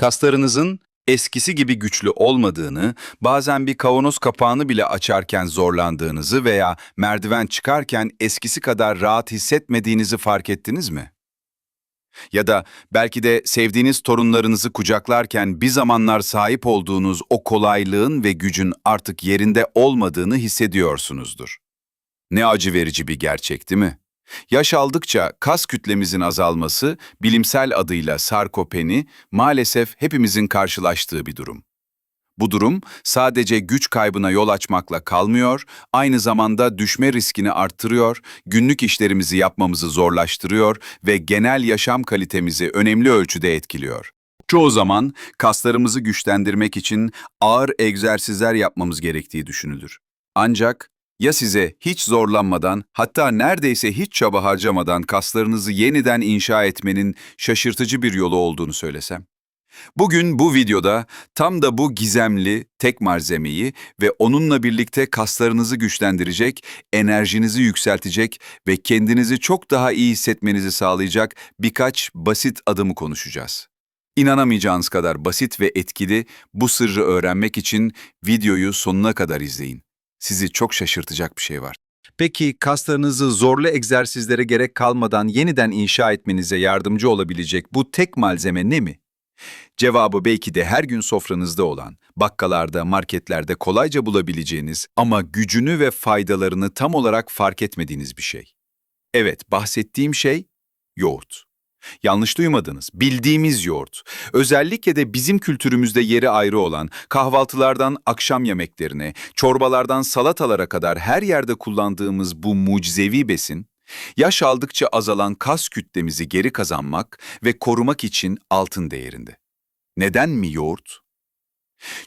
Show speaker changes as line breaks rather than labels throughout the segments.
Kaslarınızın eskisi gibi güçlü olmadığını, bazen bir kavanoz kapağını bile açarken zorlandığınızı veya merdiven çıkarken eskisi kadar rahat hissetmediğinizi fark ettiniz mi? Ya da belki de sevdiğiniz torunlarınızı kucaklarken bir zamanlar sahip olduğunuz o kolaylığın ve gücün artık yerinde olmadığını hissediyorsunuzdur. Ne acı verici bir gerçek değil mi? Yaş aldıkça kas kütlemizin azalması, bilimsel adıyla sarkopeni, maalesef hepimizin karşılaştığı bir durum. Bu durum sadece güç kaybına yol açmakla kalmıyor, aynı zamanda düşme riskini arttırıyor, günlük işlerimizi yapmamızı zorlaştırıyor ve genel yaşam kalitemizi önemli ölçüde etkiliyor. Çoğu zaman kaslarımızı güçlendirmek için ağır egzersizler yapmamız gerektiği düşünülür. Ancak ya size hiç zorlanmadan, hatta neredeyse hiç çaba harcamadan kaslarınızı yeniden inşa etmenin şaşırtıcı bir yolu olduğunu söylesem? Bugün bu videoda tam da bu gizemli tek malzemeyi ve onunla birlikte kaslarınızı güçlendirecek, enerjinizi yükseltecek ve kendinizi çok daha iyi hissetmenizi sağlayacak birkaç basit adımı konuşacağız. İnanamayacağınız kadar basit ve etkili bu sırrı öğrenmek için videoyu sonuna kadar izleyin. Sizi çok şaşırtacak bir şey var. Peki kaslarınızı zorlu egzersizlere gerek kalmadan yeniden inşa etmenize yardımcı olabilecek bu tek malzeme ne mi? Cevabı belki de her gün sofranızda olan, bakkalarda, marketlerde kolayca bulabileceğiniz ama gücünü ve faydalarını tam olarak fark etmediğiniz bir şey. Evet, bahsettiğim şey yoğurt. Yanlış duymadınız. Bildiğimiz yoğurt. Özellikle de bizim kültürümüzde yeri ayrı olan kahvaltılardan akşam yemeklerine, çorbalardan salatalara kadar her yerde kullandığımız bu mucizevi besin, yaş aldıkça azalan kas kütlemizi geri kazanmak ve korumak için altın değerinde. Neden mi yoğurt?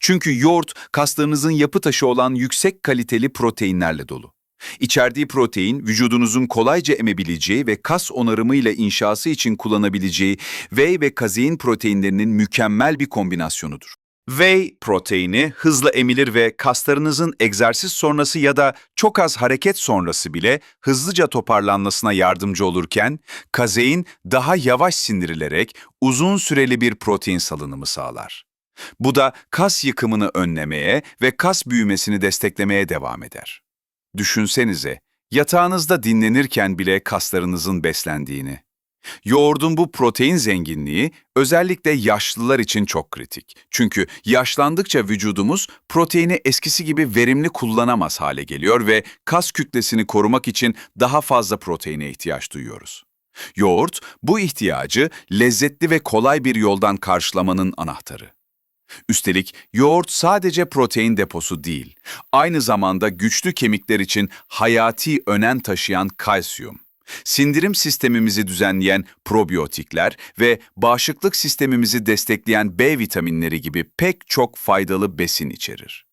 Çünkü yoğurt kaslarınızın yapı taşı olan yüksek kaliteli proteinlerle dolu. İçerdiği protein, vücudunuzun kolayca emebileceği ve kas onarımıyla inşası için kullanabileceği whey ve kazein proteinlerinin mükemmel bir kombinasyonudur. Whey proteini hızla emilir ve kaslarınızın egzersiz sonrası ya da çok az hareket sonrası bile hızlıca toparlanmasına yardımcı olurken, kazein daha yavaş sindirilerek uzun süreli bir protein salınımı sağlar. Bu da kas yıkımını önlemeye ve kas büyümesini desteklemeye devam eder. Düşünsenize, yatağınızda dinlenirken bile kaslarınızın beslendiğini. Yoğurdun bu protein zenginliği özellikle yaşlılar için çok kritik. Çünkü yaşlandıkça vücudumuz proteini eskisi gibi verimli kullanamaz hale geliyor ve kas kütlesini korumak için daha fazla proteine ihtiyaç duyuyoruz. Yoğurt bu ihtiyacı lezzetli ve kolay bir yoldan karşılamanın anahtarı. Üstelik yoğurt sadece protein deposu değil, aynı zamanda güçlü kemikler için hayati önem taşıyan kalsiyum, sindirim sistemimizi düzenleyen probiyotikler ve bağışıklık sistemimizi destekleyen B vitaminleri gibi pek çok faydalı besin içerir.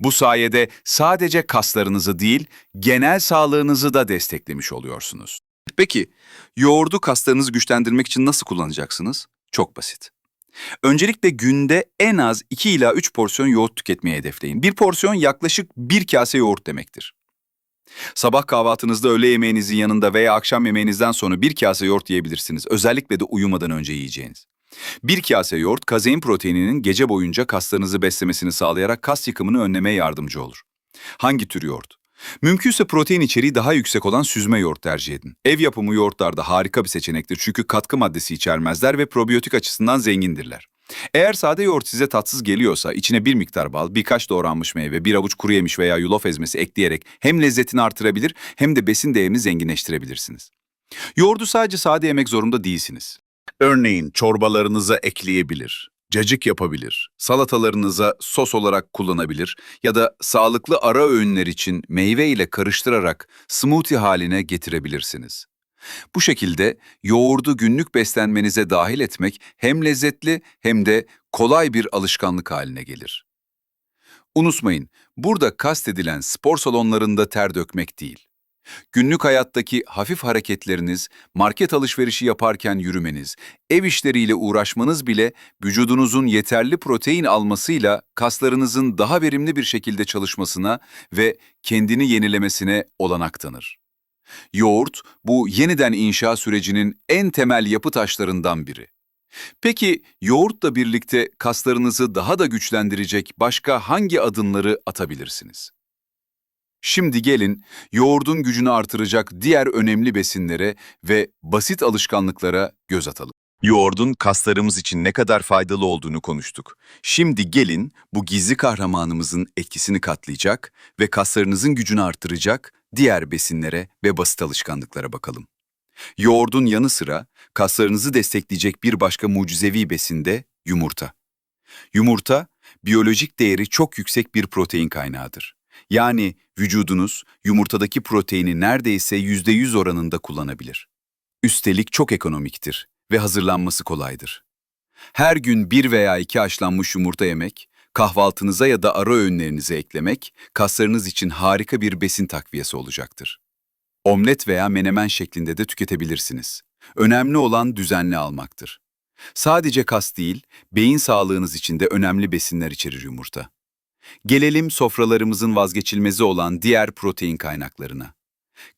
Bu sayede sadece kaslarınızı değil, genel sağlığınızı da desteklemiş oluyorsunuz. Peki, yoğurdu kaslarınızı güçlendirmek için nasıl kullanacaksınız? Çok basit. Öncelikle günde en az 2 ila 3 porsiyon yoğurt tüketmeyi hedefleyin. Bir porsiyon yaklaşık bir kase yoğurt demektir. Sabah kahvaltınızda öğle yemeğinizin yanında veya akşam yemeğinizden sonra bir kase yoğurt yiyebilirsiniz. Özellikle de uyumadan önce yiyeceğiniz. Bir kase yoğurt kazein proteininin gece boyunca kaslarınızı beslemesini sağlayarak kas yıkımını önlemeye yardımcı olur. Hangi tür yoğurt? Mümkünse protein içeriği daha yüksek olan süzme yoğurt tercih edin. Ev yapımı yoğurtlar da harika bir seçenektir çünkü katkı maddesi içermezler ve probiyotik açısından zengindirler. Eğer sade yoğurt size tatsız geliyorsa içine bir miktar bal, birkaç doğranmış meyve, bir avuç kuru yemiş veya yulaf ezmesi ekleyerek hem lezzetini artırabilir hem de besin değerini zenginleştirebilirsiniz. Yoğurdu sadece sade yemek zorunda değilsiniz. Örneğin çorbalarınıza ekleyebilir, cacık yapabilir, salatalarınıza sos olarak kullanabilir ya da sağlıklı ara öğünler için meyve ile karıştırarak smoothie haline getirebilirsiniz. Bu şekilde yoğurdu günlük beslenmenize dahil etmek hem lezzetli hem de kolay bir alışkanlık haline gelir. Unutmayın, burada kastedilen spor salonlarında ter dökmek değil. Günlük hayattaki hafif hareketleriniz, market alışverişi yaparken yürümeniz, ev işleriyle uğraşmanız bile vücudunuzun yeterli protein almasıyla kaslarınızın daha verimli bir şekilde çalışmasına ve kendini yenilemesine olanak tanır. Yoğurt, bu yeniden inşa sürecinin en temel yapı taşlarından biri. Peki yoğurtla birlikte kaslarınızı daha da güçlendirecek başka hangi adımları atabilirsiniz? Şimdi gelin yoğurdun gücünü artıracak diğer önemli besinlere ve basit alışkanlıklara göz atalım.
Yoğurdun kaslarımız için ne kadar faydalı olduğunu konuştuk. Şimdi gelin bu gizli kahramanımızın etkisini katlayacak ve kaslarınızın gücünü artıracak diğer besinlere ve basit alışkanlıklara bakalım. Yoğurdun yanı sıra kaslarınızı destekleyecek bir başka mucizevi besin de yumurta. Yumurta, biyolojik değeri çok yüksek bir protein kaynağıdır. Yani vücudunuz yumurtadaki proteini neredeyse %100 oranında kullanabilir. Üstelik çok ekonomiktir ve hazırlanması kolaydır. Her gün bir veya iki haşlanmış yumurta yemek, kahvaltınıza ya da ara öğünlerinize eklemek, kaslarınız için harika bir besin takviyesi olacaktır. Omlet veya menemen şeklinde de tüketebilirsiniz. Önemli olan düzenli almaktır. Sadece kas değil, beyin sağlığınız için de önemli besinler içerir yumurta. Gelelim sofralarımızın vazgeçilmezi olan diğer protein kaynaklarına.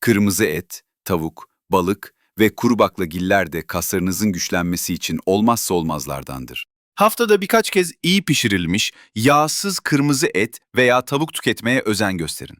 Kırmızı et, tavuk, balık ve kuru baklagiller de kaslarınızın güçlenmesi için olmazsa olmazlardandır.
Haftada birkaç kez iyi pişirilmiş, yağsız kırmızı et veya tavuk tüketmeye özen gösterin.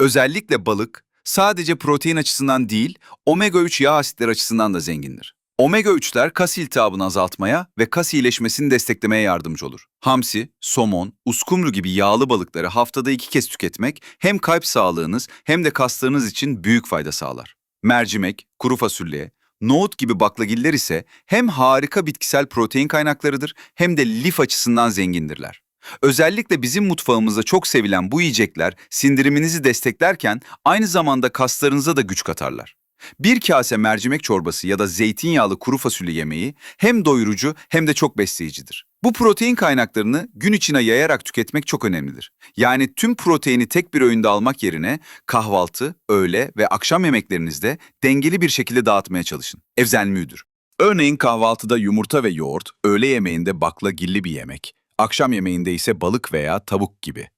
Özellikle balık, sadece protein açısından değil, omega-3 yağ asitleri açısından da zengindir. Omega-3'ler kas iltihabını azaltmaya ve kas iyileşmesini desteklemeye yardımcı olur. Hamsi, somon, uskumru gibi yağlı balıkları haftada iki kez tüketmek hem kalp sağlığınız hem de kaslarınız için büyük fayda sağlar. Mercimek, kuru fasulye, nohut gibi baklagiller ise hem harika bitkisel protein kaynaklarıdır hem de lif açısından zengindirler. Özellikle bizim mutfağımızda çok sevilen bu yiyecekler sindiriminizi desteklerken aynı zamanda kaslarınıza da güç katarlar. Bir kase mercimek çorbası ya da zeytinyağlı kuru fasulye yemeği hem doyurucu hem de çok besleyicidir. Bu protein kaynaklarını gün içine yayarak tüketmek çok önemlidir. Yani tüm proteini tek bir öğünde almak yerine kahvaltı, öğle ve akşam yemeklerinizde dengeli bir şekilde dağıtmaya çalışın. Evzelmüdür. Örneğin kahvaltıda yumurta ve yoğurt, öğle yemeğinde baklagilli bir yemek, akşam yemeğinde ise balık veya tavuk gibi.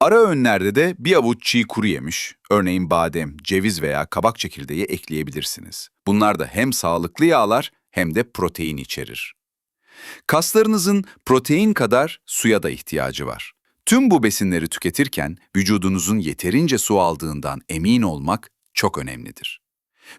Ara öğünlerde de bir avuç çiğ kuru yemiş, örneğin badem, ceviz veya kabak çekirdeği ekleyebilirsiniz. Bunlar da hem sağlıklı yağlar hem de protein içerir. Kaslarınızın protein kadar suya da ihtiyacı var. Tüm bu besinleri tüketirken vücudunuzun yeterince su aldığından emin olmak çok önemlidir.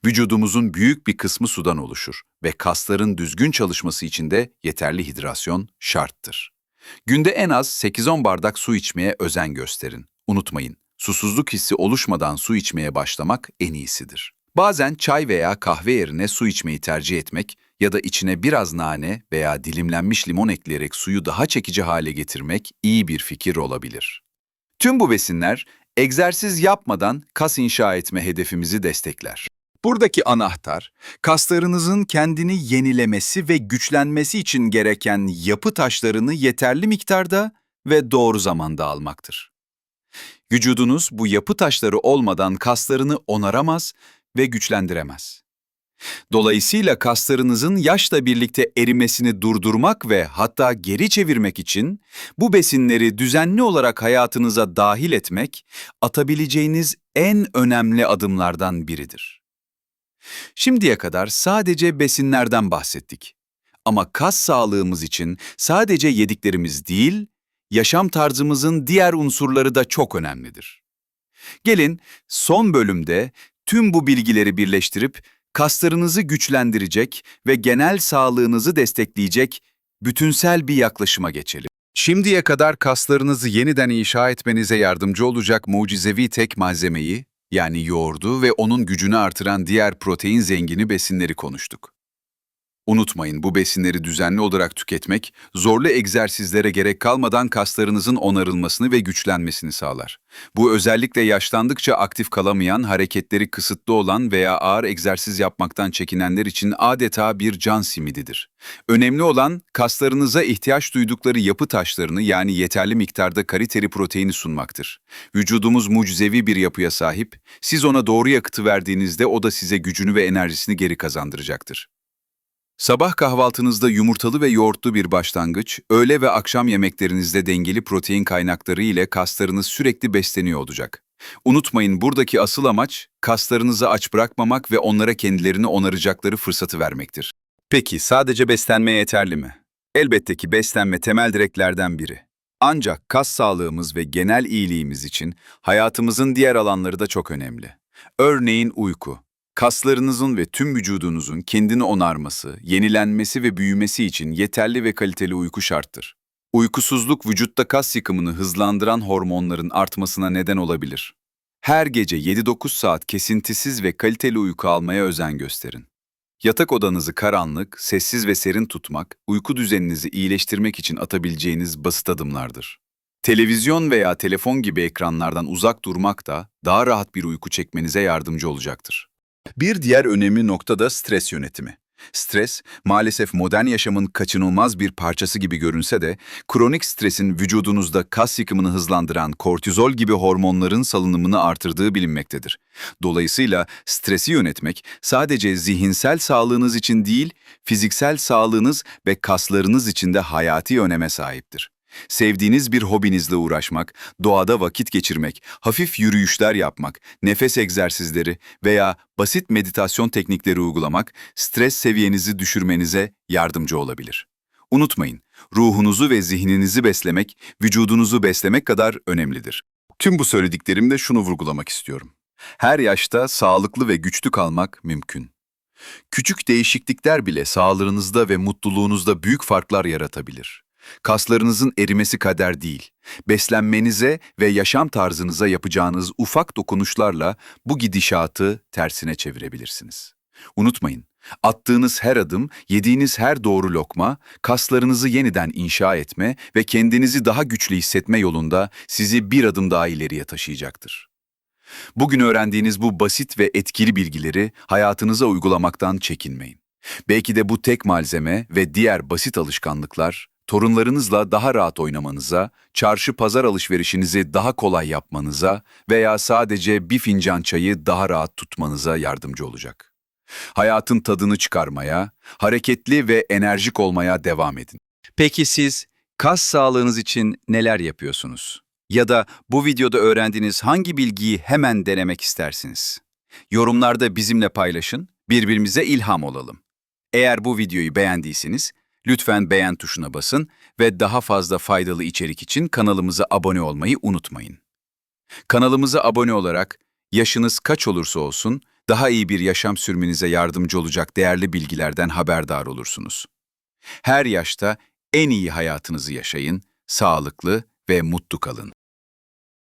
Vücudumuzun büyük bir kısmı sudan oluşur ve kasların düzgün çalışması için de yeterli hidrasyon şarttır. Günde en az 8-10 bardak su içmeye özen gösterin. Unutmayın, susuzluk hissi oluşmadan su içmeye başlamak en iyisidir. Bazen çay veya kahve yerine su içmeyi tercih etmek ya da içine biraz nane veya dilimlenmiş limon ekleyerek suyu daha çekici hale getirmek iyi bir fikir olabilir. Tüm bu besinler egzersiz yapmadan kas inşa etme hedefimizi destekler. Buradaki anahtar, kaslarınızın kendini yenilemesi ve güçlenmesi için gereken yapı taşlarını yeterli miktarda ve doğru zamanda almaktır. Vücudunuz bu yapı taşları olmadan kaslarını onaramaz ve güçlendiremez. Dolayısıyla kaslarınızın yaşla birlikte erimesini durdurmak ve hatta geri çevirmek için bu besinleri düzenli olarak hayatınıza dahil etmek atabileceğiniz en önemli adımlardan biridir. Şimdiye kadar sadece besinlerden bahsettik. Ama kas sağlığımız için sadece yediklerimiz değil, yaşam tarzımızın diğer unsurları da çok önemlidir. Gelin son bölümde tüm bu bilgileri birleştirip kaslarınızı güçlendirecek ve genel sağlığınızı destekleyecek bütünsel bir yaklaşıma geçelim. Şimdiye kadar kaslarınızı yeniden inşa etmenize yardımcı olacak mucizevi tek malzemeyi, yani yoğurdu ve onun gücünü artıran diğer protein zengini besinleri konuştuk. Unutmayın bu besinleri düzenli olarak tüketmek, zorlu egzersizlere gerek kalmadan kaslarınızın onarılmasını ve güçlenmesini sağlar. Bu özellikle yaşlandıkça aktif kalamayan, hareketleri kısıtlı olan veya ağır egzersiz yapmaktan çekinenler için adeta bir can simididir. Önemli olan kaslarınıza ihtiyaç duydukları yapı taşlarını yani yeterli miktarda kaliteli proteini sunmaktır. Vücudumuz mucizevi bir yapıya sahip, siz ona doğru yakıtı verdiğinizde o da size gücünü ve enerjisini geri kazandıracaktır. Sabah kahvaltınızda yumurtalı ve yoğurtlu bir başlangıç, öğle ve akşam yemeklerinizde dengeli protein kaynakları ile kaslarınız sürekli besleniyor olacak. Unutmayın buradaki asıl amaç kaslarınızı aç bırakmamak ve onlara kendilerini onaracakları fırsatı vermektir.
Peki sadece beslenme yeterli mi? Elbette ki beslenme temel direklerden biri. Ancak kas sağlığımız ve genel iyiliğimiz için hayatımızın diğer alanları da çok önemli. Örneğin uyku. Kaslarınızın ve tüm vücudunuzun kendini onarması, yenilenmesi ve büyümesi için yeterli ve kaliteli uyku şarttır. Uykusuzluk vücutta kas yıkımını hızlandıran hormonların artmasına neden olabilir. Her gece 7-9 saat kesintisiz ve kaliteli uyku almaya özen gösterin. Yatak odanızı karanlık, sessiz ve serin tutmak, uyku düzeninizi iyileştirmek için atabileceğiniz basit adımlardır. Televizyon veya telefon gibi ekranlardan uzak durmak da daha rahat bir uyku çekmenize yardımcı olacaktır. Bir diğer önemli nokta da stres yönetimi. Stres, maalesef modern yaşamın kaçınılmaz bir parçası gibi görünse de, kronik stresin vücudunuzda kas yıkımını hızlandıran kortizol gibi hormonların salınımını artırdığı bilinmektedir. Dolayısıyla stresi yönetmek sadece zihinsel sağlığınız için değil, fiziksel sağlığınız ve kaslarınız için de hayati öneme sahiptir. Sevdiğiniz bir hobinizle uğraşmak, doğada vakit geçirmek, hafif yürüyüşler yapmak, nefes egzersizleri veya basit meditasyon teknikleri uygulamak stres seviyenizi düşürmenize yardımcı olabilir. Unutmayın, ruhunuzu ve zihninizi beslemek, vücudunuzu beslemek kadar önemlidir. Tüm bu söylediklerimde şunu vurgulamak istiyorum. Her yaşta sağlıklı ve güçlü kalmak mümkün. Küçük değişiklikler bile sağlığınızda ve mutluluğunuzda büyük farklar yaratabilir. Kaslarınızın erimesi kader değil. Beslenmenize ve yaşam tarzınıza yapacağınız ufak dokunuşlarla bu gidişatı tersine çevirebilirsiniz. Unutmayın, attığınız her adım, yediğiniz her doğru lokma, kaslarınızı yeniden inşa etme ve kendinizi daha güçlü hissetme yolunda sizi bir adım daha ileriye taşıyacaktır. Bugün öğrendiğiniz bu basit ve etkili bilgileri hayatınıza uygulamaktan çekinmeyin. Belki de bu tek malzeme ve diğer basit alışkanlıklar torunlarınızla daha rahat oynamanıza, çarşı pazar alışverişinizi daha kolay yapmanıza veya sadece bir fincan çayı daha rahat tutmanıza yardımcı olacak. Hayatın tadını çıkarmaya, hareketli ve enerjik olmaya devam edin. Peki siz kas sağlığınız için neler yapıyorsunuz? Ya da bu videoda öğrendiğiniz hangi bilgiyi hemen denemek istersiniz? Yorumlarda bizimle paylaşın, birbirimize ilham olalım. Eğer bu videoyu beğendiyseniz lütfen beğen tuşuna basın ve daha fazla faydalı içerik için kanalımıza abone olmayı unutmayın. Kanalımıza abone olarak yaşınız kaç olursa olsun daha iyi bir yaşam sürmenize yardımcı olacak değerli bilgilerden haberdar olursunuz. Her yaşta en iyi hayatınızı yaşayın, sağlıklı ve mutlu kalın.